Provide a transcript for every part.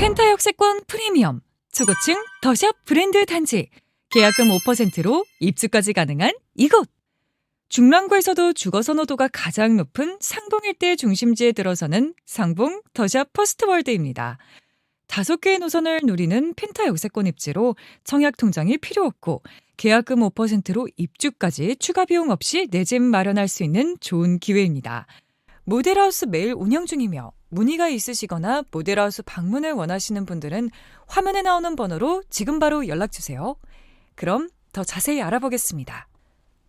펜타 역세권 프리미엄 초고층 더샵 브랜드 단지 계약금 5%로 입주까지 가능한 이곳 중랑구에서도 주거 선호도가 가장 높은 상봉 일대 중심지에 들어서는 상봉 더샵 퍼스트월드입니다. 다섯 개의 노선을 누리는 펜타 역세권 입지로 청약 통장이 필요 없고 계약금 5%로 입주까지 추가 비용 없이 내 집 마련할 수 있는 좋은 기회입니다. 모델하우스 매일 운영 중이며 문의가 있으시거나 모델하우스 방문을 원하시는 분들은 화면에 나오는 번호로 지금 바로 연락 주세요. 그럼 더 자세히 알아보겠습니다.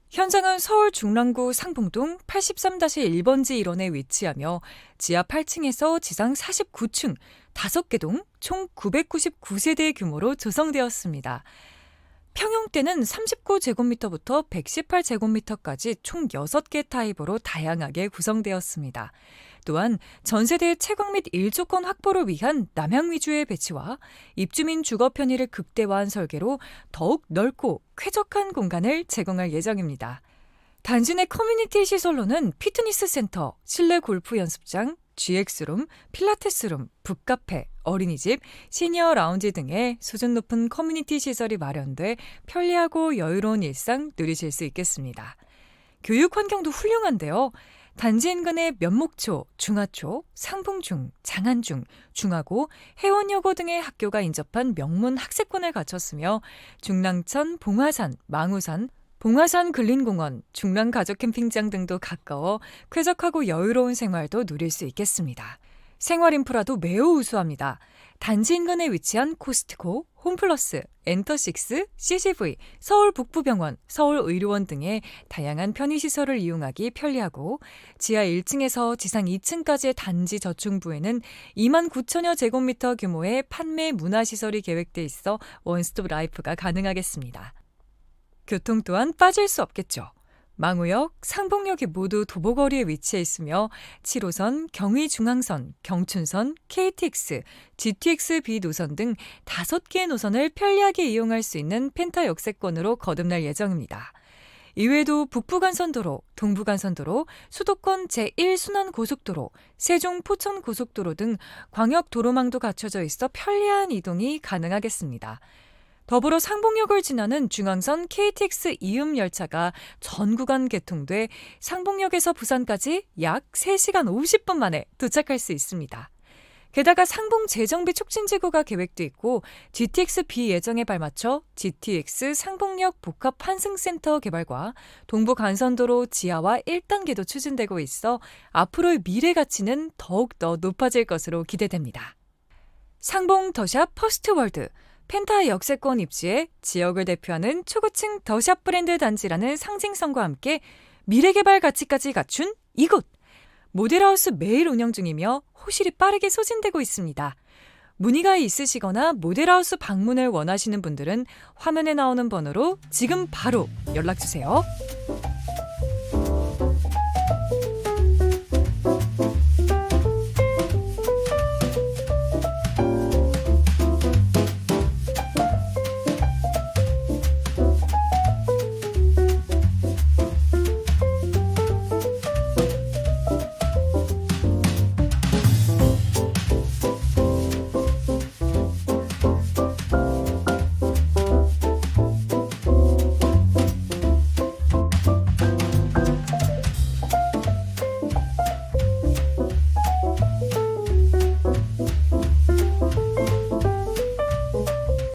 현장은 서울 중랑구 상봉동 83-1번지 일원에 위치하며 지하 8층에서 지상 49층 5개 동 총 999세대 규모로 조성되었습니다. 평형대는 39제곱미터부터 118제곱미터까지 총 6개 타입으로 다양하게 구성되었습니다. 또한 전세대 채광 및 일조권 확보를 위한 남향 위주의 배치와 입주민 주거 편의를 극대화한 설계로 더욱 넓고 쾌적한 공간을 제공할 예정입니다. 단지 내 커뮤니티 시설로는 피트니스 센터, 실내 골프 연습장, GX룸, 필라테스룸, 북카페, 어린이집, 시니어 라운지 등의 수준 높은 커뮤니티 시설이 마련돼 편리하고 여유로운 일상 누리실 수 있겠습니다. 교육 환경도 훌륭한데요. 단지 인근의 면목초, 중하초, 상봉중, 장안중, 중하고, 해원여고 등의 학교가 인접한 명문 학세권을 갖췄으며 중랑천, 봉화산, 망우산, 봉화산 근린공원, 중랑 가족 캠핑장 등도 가까워 쾌적하고 여유로운 생활도 누릴 수 있겠습니다. 생활 인프라도 매우 우수합니다. 단지 인근에 위치한 코스트코, 홈플러스, 엔터식스, CCV, 서울 북부병원, 서울의료원 등의 다양한 편의시설을 이용하기 편리하고 지하 1층에서 지상 2층까지의 단지 저층부에는 2만 9천여 제곱미터 규모의 판매 문화시설이 계획돼 있어 원스톱 라이프가 가능하겠습니다. 교통 또한 빠질 수 없겠죠. 망우역, 상봉역이 모두 도보거리에 위치해 있으며 7호선, 경의중앙선, 경춘선, KTX, GTX-B 노선 등 5개의 노선을 편리하게 이용할 수 있는 펜타 역세권으로 거듭날 예정입니다. 이외에도 북부간선도로, 동부간선도로, 수도권 제1순환 고속도로, 세종 포천 고속도로 등 광역 도로망도 갖춰져 있어 편리한 이동이 가능하겠습니다. 더불어 상봉역을 지나는 중앙선 KTX 이음 열차가 전 구간 개통돼 상봉역에서 부산까지 약 3시간 50분 만에 도착할 수 있습니다. 게다가 상봉 재정비 촉진 지구가 계획돼 있고 GTX B 예정에 발맞춰 GTX 상봉역 복합 환승센터 개발과 동부 간선도로 지하화 1단계도 추진되고 있어 앞으로의 미래 가치는 더욱 더 높아질 것으로 기대됩니다. 상봉 더샵 퍼스트 월드 펜타 역세권 입지에 지역을 대표하는 초고층 더샵 브랜드 단지라는 상징성과 함께 미래개발 가치까지 갖춘 이곳! 모델하우스 매일 운영 중이며 호실이 빠르게 소진되고 있습니다. 문의가 있으시거나 모델하우스 방문을 원하시는 분들은 화면에 나오는 번호로 지금 바로 연락주세요.